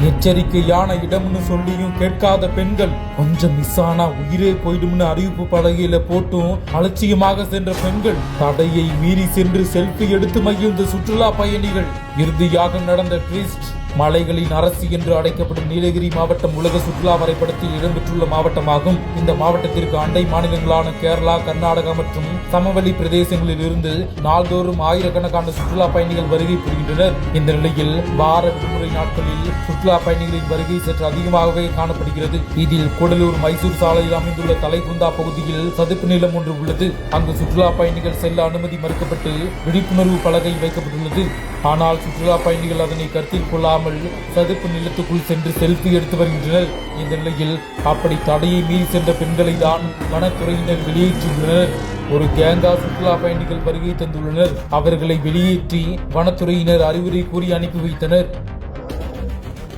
எச்சரிக்கையான இடம்னு சொல்லியும் கேட்காத பெண்கள் கொஞ்சம் மிஸ் ஆனா உயிரே போயிடும்னு அறிவிப்பு பலகையில போட்டும் அலட்சியமாக சென்ற பெண்கள் தடையை மீறி சென்று செல்ஃபி எடுத்து மகிழ்ந்த சுற்றுலா பயணிகள் இறுதியாக நடந்த ட்விஸ்ட் மலைகளின் அரசு என்று அழைக்கப்படும் நீலகிரி மாவட்டம் உலக சுற்றுலா வரைபடத்தில் இடம்பெற்றுள்ள மாவட்டமாகும். இந்த மாவட்டத்திற்கு அண்டை மாநிலங்களான கேரளா கர்நாடகா மற்றும் சமவெளி பிரதேசங்களில் இருந்து நாள்தோறும் ஆயிரக்கணக்கான சுற்றுலா பயணிகள் வருகை புரிகின்றனர். இந்த நிலையில் வார விடுமுறை நாட்களில் சுற்றுலா பயணிகளின் வருகை சற்று அதிகமாகவே காணப்படுகிறது. இதில் கூடலூர் மைசூர் சாலையில் அமைந்துள்ள தலைகுந்தா பகுதியில் சதுப்பு நிலம் ஒன்று உள்ளது. அங்கு சுற்றுலா பயணிகள் செல்ல அனுமதி மறுக்கப்பட்டு விழிப்புணர்வு பலகை வைக்கப்பட்டுள்ளது. ஆனால் சுற்றுலா பயணிகள் அதனை கருத்தில் கொள்ளாமல் சதுப்பு நிலத்துக்குள் சென்று செல்ஃபி எடுத்து வருகின்றனர். இந்த நிலையில் அப்படி தடையை மீறி சென்ற பெண்களை தான் வனத்துறையினர் வெளியேற்றியுள்ளனர் ஒரு கேங்கா சுற்றுலா பயணிகள் வருகை தந்துள்ளனர். அவர்களை வெளியேற்றி வனத்துறையினர் அறிவுரை கூறி அனுப்பி வைத்தனர்.